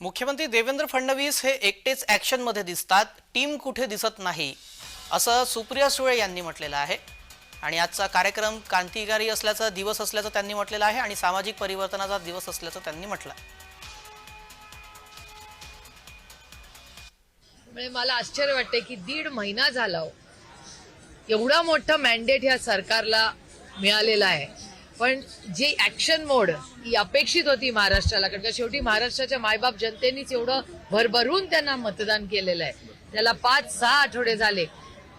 मुख्यमंत्री देवेंद्र फडणवीस हे एकटेच ॲक्शनमध्ये दिसतात. टीम कुठे दिसत नाही असं सुप्रिया सुळे यांनी म्हटलेलं आहे. आणि आजचा कार्यक्रम क्रांतिकारी असल्याचा दिवस असल्याचं त्यांनी म्हटलेलं आहे आणि सामाजिक परिवर्तनाचा दिवस असल्याचं त्यांनी म्हटलं म्हणजे मला आश्चर्य वाटते की दीड महिना झाला हो. एवढा मोठा मॅन्डेट ह्या सरकारला मिळालेला आहे. पण जे ऍक्शन मोड ही अपेक्षित होती महाराष्ट्राला कारण का शेवटी महाराष्ट्राच्या मायबाप जनतेनेच एवढं भरभरून त्यांना मतदान केलेलं आहे. त्याला पाच सहा आठवडे झाले.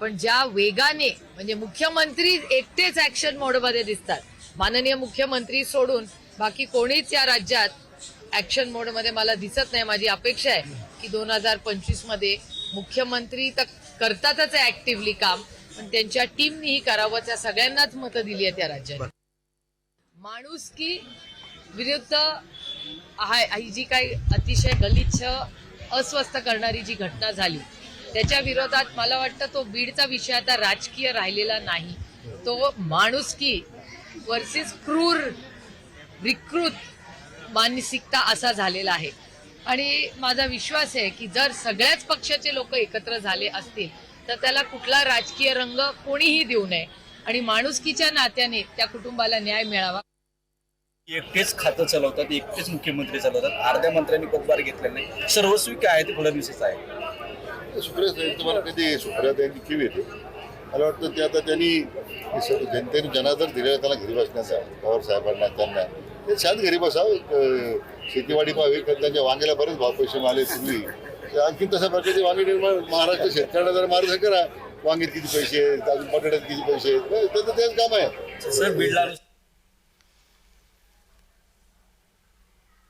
पण ज्या वेगाने म्हणजे मुख्यमंत्री एकटेच ऍक्शन मोडमध्ये दिसतात. माननीय मुख्यमंत्री सोडून बाकी कोणीच या राज्यात ऍक्शन मोडमध्ये मला दिसत नाही. माझी अपेक्षा आहे की दोन हजार पंचवीसमध्ये मुख्यमंत्री तर करतातच ऍक्टिव्हली काम पण त्यांच्या टीमनीही करावं त्या सगळ्यांनाच मतं दिली आहे त्या राज्यात माणुसकी विरुद्ध हाय ही जी काही अतिशय गलिच्छ अस्वस्थ करणारी जी घटना झाली त्याच्या विरोधात मला वाटतं तो बीडचा विषय आता राजकीय राहिलेला नाही. तो माणुसकी वर्सेस क्रूर विकृत मानसिकता असा झालेला आहे. आणि माझा विश्वास आहे की जर सगळ्याच पक्षाचे लोक एकत्र झाले असतील तर त्याला कुठला राजकीय रंग कोणीही देऊ नये. आणि माणुसकीच्या नात्याने त्या कुटुंबाला न्याय मिळावा. एकटेच खातं चालवतात एकटेच मुख्यमंत्री चालवतात. अर्ध्या मंत्र्यांनी पदभार घेतलेला नाही. सर्वस्वी काय आहे ते फडणवीसच आहे. सुप्रिया तुम्हाला कधी सुप्रिया त्यांची किव येते? मला वाटतं ते आता त्यांनी जनतेने जनादर दिलेला त्यांना घरी बसण्याचा पवार साहेबांना त्यांना. ते शांत घरी बसावं शेतीवाडी पाहावी कारण त्यांच्या वांग्याला बरेच भाव पैसे मिळाले पूर्वी तर आणखी तशा प्रकारचे वांगे निर्माण महाराष्ट्र शेतकऱ्याला जर मार्ग करा वांगेत किती पैसे आहेत अजून बटाट्यात किती पैसे आहेत. त्याचं तेच काम आहे. सर बीडला